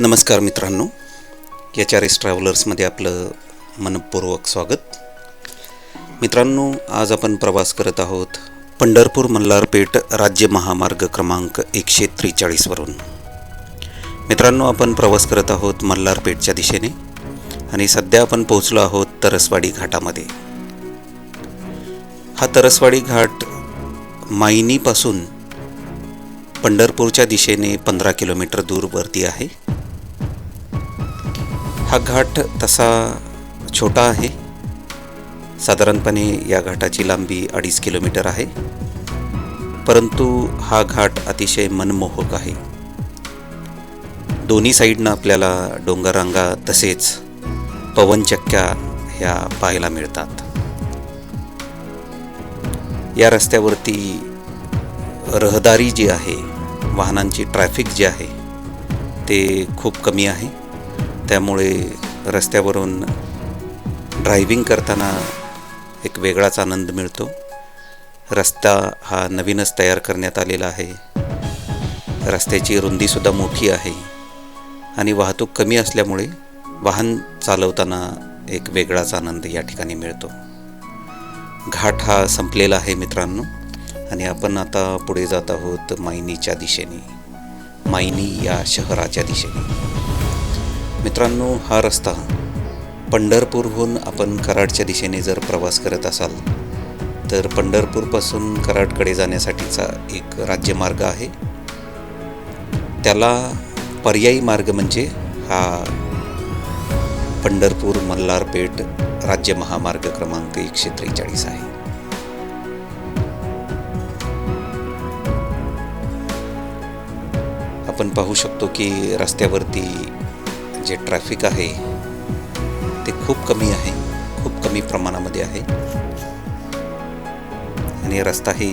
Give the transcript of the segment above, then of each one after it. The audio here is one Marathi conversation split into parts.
नमस्कार मित्रांनो. एच आर एस ट्रॅव्हलर्समध्ये आपलं मनपूर्वक स्वागत. मित्रांनो आज आपण प्रवास करत आहोत पंढरपूर मल्हारपेठ राज्य महामार्ग क्रमांक एकशे त्रेचाळीसवरून मित्रांनो आपण प्रवास करत आहोत मल्हारपेठच्या दिशेने आणि सध्या आपण पोहोचलो आहोत तरसवाडी घाटामध्ये. हा तरसवाडी घाट मायनीपासून पंढरपूरच्या दिशेने पंधरा किलोमीटर दूरवरती आहे. हा घाट तसा छोटा आहे. साधारणपणे या घाटाची लांबी अडीच किलोमीटर आहे. परंतु हा घाट अतिशय मनमोहक आहे. दोन्ही साईडनं आपल्याला डोंगररांगा तसेच पवनचक्क्या ह्या पाहायला मिळतात. या रस्त्यावरती रहदारी जी आहे वाहनांची ट्रॅफिक जी आहे ते खूप कमी आहे. त्यामुळे रस्त्यावरून ड्रायव्हिंग करताना एक वेगळाच आनंद मिळतो. रस्ता हा नवीनच तयार करण्यात आलेला आहे. रस्त्याची रुंदीसुद्धा मोठी आहे आणि वाहतूक कमी असल्यामुळे वाहन चालवताना एक वेगळाच आनंद या ठिकाणी मिळतो. घाट हा संपलेला आहे मित्रांनो आणि आपण आता पुढे जात आहोत मायनीच्या दिशेने. मायनी या शहराच्या दिशेने. मित्रांनो हा रस्ता पंढरपूरहून आपण कराडच्या दिशेने जर प्रवास करत असाल तर पंढरपूरपासून कराडकडे जाण्यासाठीचा एक राज्यमार्ग आहे. त्याला पर्यायी मार्ग म्हणजे हा पंढरपूर मल्हारपेठ राज्य महामार्ग क्रमांक एकशे त्रेचाळीस आहे. आपण पाहू शकतो की रस्त्यावरती जे ट्रॅफिक आहे ते खूप कमी आहे खूप कमी प्रमाणामध्ये आहे. आणि रस्ताही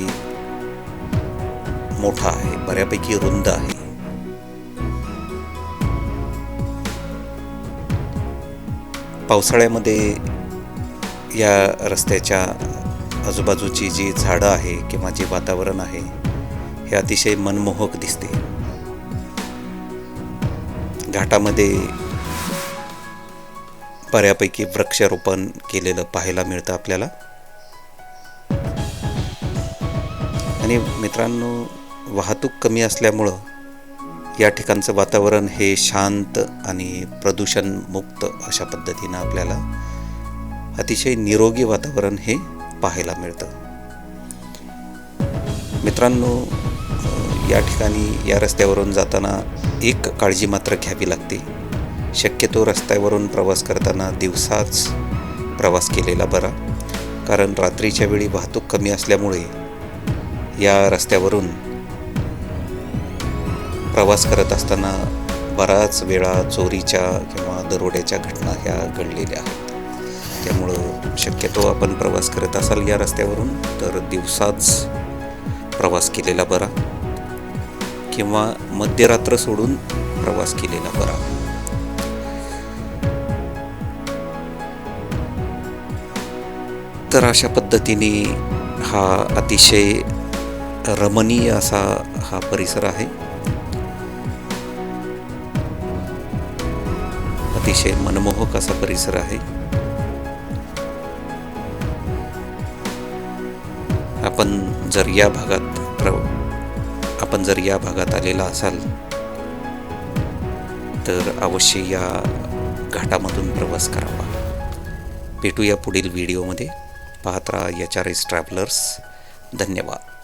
मोठा आहे बऱ्यापैकी रुंद आहे. पावसाळ्यामध्ये या रस्त्याच्या आजूबाजूची जी झाडं आहे किंवा जे वातावरण आहे हे अतिशय मनमोहक दिसते. घाटामध्ये बऱ्यापैकी वृक्षारोपण केलेलं पाहायला मिळतं आपल्याला. आणि मित्रांनो वाहतूक कमी असल्यामुळं या ठिकाणचं वातावरण हे शांत आणि प्रदूषणमुक्त अशा पद्धतीनं आपल्याला अतिशय निरोगी वातावरण हे पाहायला मिळतं. मित्रांनो या ठिकाणी या रस्त्यावरून जाताना एक काळजी मात्र घ्यावी लागते. शक्यतो रस्त्यावरून प्रवास करताना दिवसाच प्रवास केलेला बरा. कारण रात्रीच्या वेळी वाहतूक कमी असल्यामुळे या रस्त्यावरून प्रवास करत असताना बराच वेळा चोरीच्या किंवा दरोड्याच्या घटना ह्या घडलेल्या आहेत. त्यामुळं शक्यतो आपण प्रवास करत असाल या रस्त्यावरून तर दिवसाच प्रवास केलेला बरा. किंवा मध्यरात्र सोडून प्रवास केलेला बरा. तर अशा पद्धतीने हा अतिशय रमणीय असा हा परिसर आहे. अतिशय मनमोहक असा परिसर आहे. आपण जर या भागात आपण जर या भागात आलेला असाल तर अवश्य या घाटामधून प्रवास करावा. भेटूया पुढील व्हिडिओमध्ये. पाहत राहा एच आर एस ट्रॅव्हलर्स धन्यवाद.